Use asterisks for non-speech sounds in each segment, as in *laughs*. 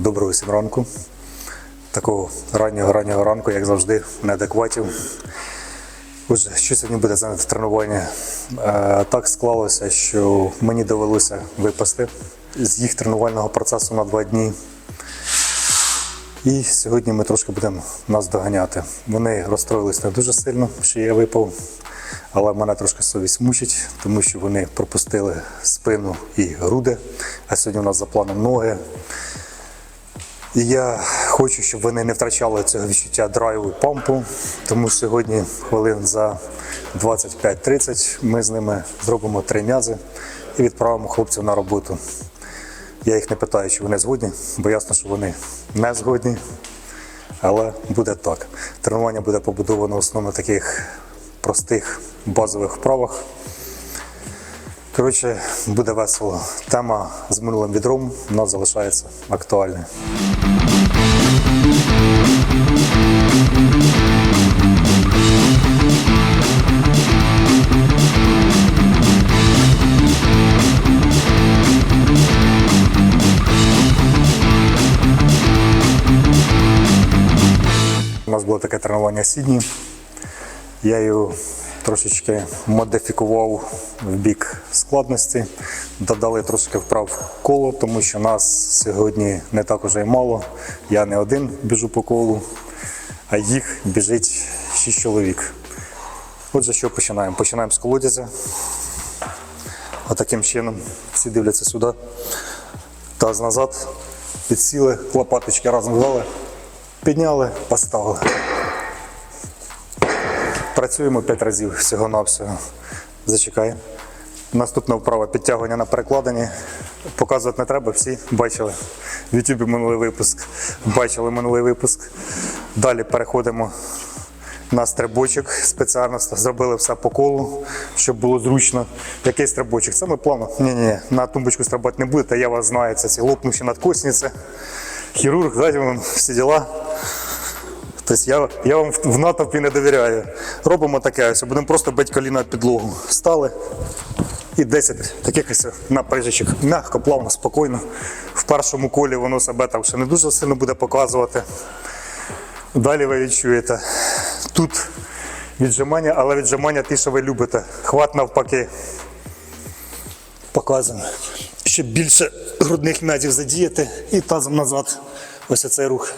Доброго всім ранку. Такого раннього раннього ранку, як завжди, неадекватів. Отже, що сьогодні буде за тренування? Е, так склалося, що мені довелося випасти з їх тренувального процесу на два дні. І сьогодні ми трошки будемо нас доганяти. Вони розстроїлись не дуже сильно, що я випав, але мене трошки совість мучить, тому що вони пропустили спину і груди, а сьогодні у нас за планом ноги. І я хочу, щоб вони не втрачали цього відчуття драйву і пампу, тому сьогодні хвилин за 25-30 ми з ними зробимо три м'язи і відправимо хлопців на роботу. Я їх не питаю, чи вони згодні, бо ясно, що вони не згодні. Але буде так. Тренування буде побудовано основно таких простих базових вправах. Коротше, буде весело. Тема з минулим відром у нас залишається актуальною. Нас було таке тренування Сідні. Я його трошечки модифікував в бік складності. Додали трошки вправ коло, тому що нас сьогодні не так уже й мало. Я не один біжу по колу, а їх біжить 6 чоловік. Отже, що починаємо? Починаємо з колодязя. Отаким чином всі дивляться сюди. Таз назад, підсіли, лопаточки разом взяли, підняли, поставили. Працюємо 5 разів всього-навсього. Зачекай. Наступна вправа підтягування на перекладині. Показувати не треба, всі бачили. В YouTube минулий випуск. Бачили минулий випуск. Далі переходимо на стрибочок. Спеціально зробили все по колу, щоб було зручно. Який стрибочок? Це ми плавно. Ні-ні, на тумбочку стрибати не будете, я вас знаю, це ці лопнувші надкосниці. Хірург, дайте вам всі діла. Тобто я, я вам в- натовпі не довіряю. Робимо таке, ось, будемо просто бити коліна підлогу. Стали і 10 таких ось напряжечок. Мягко, плавно, спокійно. В першому колі воно себе там ще не дуже сильно буде показувати. Далі ви відчуєте. Тут віджимання, але віджимання ті, що ви любите. Хват навпаки. Показуємо. Щоб більше грудних м'язів задіяти і тазом назад. Ось цей рух.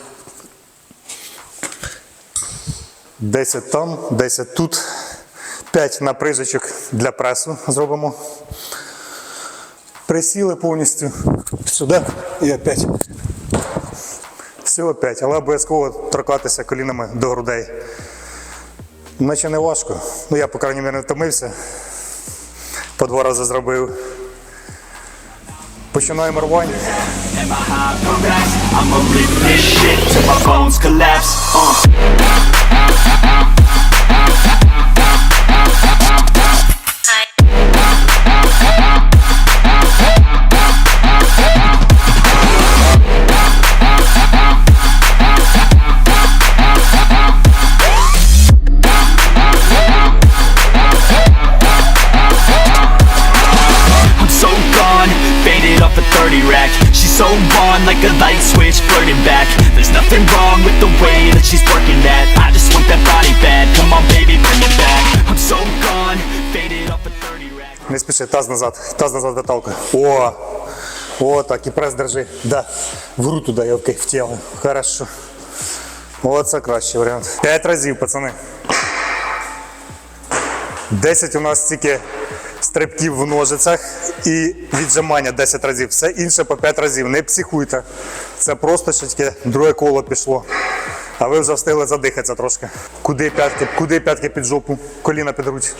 10 там, 10 тут. 5 наприжечок для пресу зробимо. Присіли повністю сюди і опять. Всього 5, але обов'язково торкатися колінами до грудей. Наче не важко. Ну я, по крайній мірі, не втомився. По два рази зробив. Починаємо рвання. my high rip shit till my bones collapse. Uh. like a light switch, flirting back There's nothing wrong with the way that she's working that I just want that body bad, come on baby, bring it back I'm so gone, faded off a 30 rack Не спіши, таз назад, таз назад виталкуй. О! О, так, і прес держи. Да. В гру туди я окей, втягую. Хорошо. О, це кращий варіант. П'ять разів, пацани. Десять у нас тільки стрибків в ножицях і віджимання 10 разів. Все інше по 5 разів. Не психуйте. Це просто тільки друге коло пішло. А ви вже встигли задихатися трошки. Куди п'ятки? Куди п'ятки під жопу? Коліна під грудь.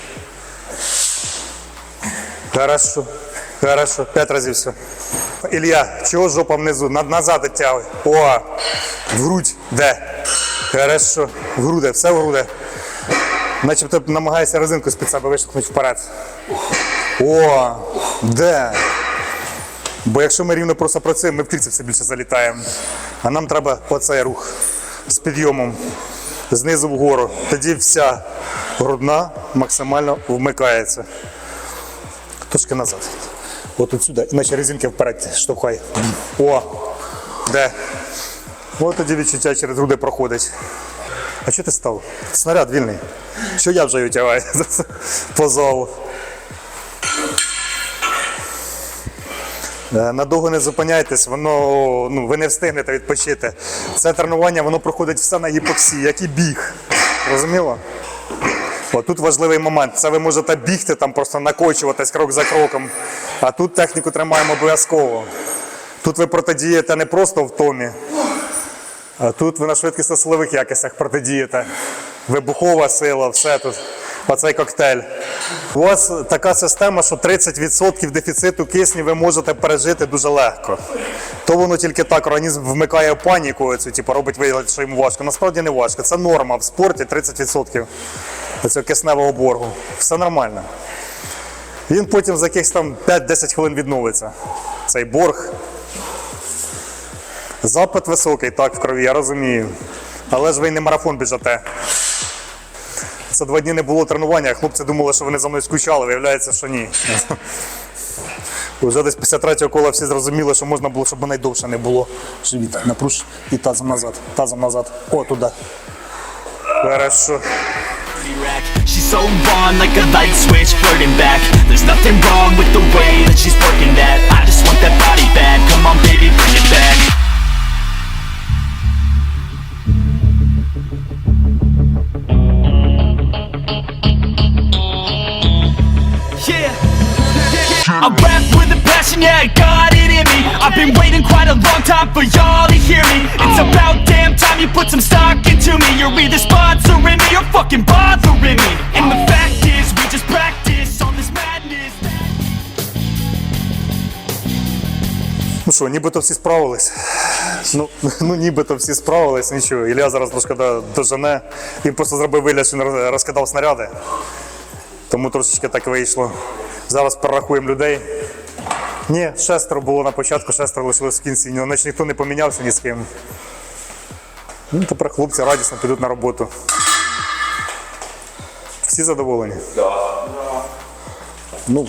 Хорошо. Хорошо. П'ять разів все. Ілля, чого жопа внизу? Назад оттягуй. О! В грудь. Де? Хорошо. В груди, все в груди. Начебто намагаєшся резинку з-під себе виштовхнути вперед. О! Де? Бо якщо ми рівно просто працюємо, ми в кільці все більше залітаємо. А нам треба оцей рух з підйомом знизу вгору. Тоді вся грудна максимально вмикається. Трошки назад. От от сюди. Іначе резинки вперед штовхай. О! Де? От тоді відчуття через груди проходить. А що ти став? Снаряд вільний. Що я вже його тягаю *laughs* по залу? Е, Надовго не зупиняйтесь, воно ну, ви не встигнете відпочити. Це тренування воно проходить все на гіпоксії, як і біг. Розуміло? О, тут важливий момент. Це ви можете бігти, там просто накочуватись крок за кроком. А тут техніку тримаємо обов'язково. Тут ви протидієте не просто в томі, тут ви на швидкісно-силових якостях протидієте. Вибухова сила, все тут. Оцей коктейль. У вас така система, що 30% дефіциту кисню ви можете пережити дуже легко. То воно тільки так, організм вмикає паніку, оцю, типу, робить вигляд, що йому важко. Насправді не важко. Це норма в спорті 30% оцього кисневого боргу. Все нормально. Він потім за якихось там 5-10 хвилин відновиться. Цей борг. Запит високий, так, в крові, я розумію. Але ж ви й не марафон біжите. Це два дні не було тренування, хлопці думали, що вони за мною скучали, виявляється, що ні. Уже десь після третього кола всі зрозуміли, що можна було, щоб найдовше не було. Живіт, напруж і тазом назад, тазом назад. О, туди. Хорошо. She's so on like a light switch flirting back There's nothing wrong with the way that she's passion, yeah, got it in me I've been waiting quite a long time for y'all to hear me It's about damn time you put some stock into me You're either sponsoring me or fucking bothering me And the fact is, we just practice on this madness Ну що, нібито всі справились. Ну, ну нібито всі справились, нічого. Ілля зараз трошки дожене. Він просто зробив вигляд, що він розкидав снаряди. Тому трошечки так вийшло. Зараз перерахуємо людей. Ні, шестеро було на початку, шестеро лишилось в кінці. Ні, Значить ніхто не помінявся ні з ким. Ну, тепер хлопці радісно підуть на роботу. Всі задоволені? Так. Ну,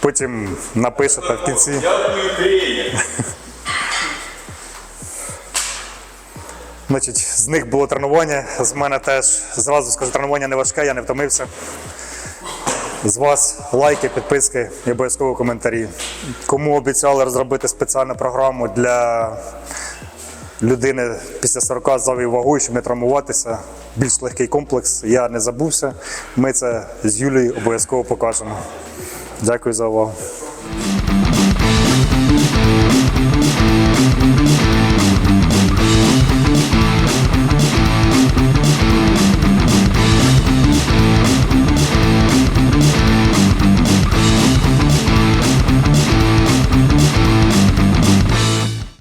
потім напишете в кінці. Значить, з них було тренування, з мене теж зразу скажу, тренування не важке, я не втомився. З вас лайки, підписки і обов'язково коментарі. Кому обіцяли розробити спеціальну програму для людини після 40 завів вагою, щоб не травмуватися, більш легкий комплекс. Я не забувся. Ми це з Юлією обов'язково покажемо. Дякую за увагу.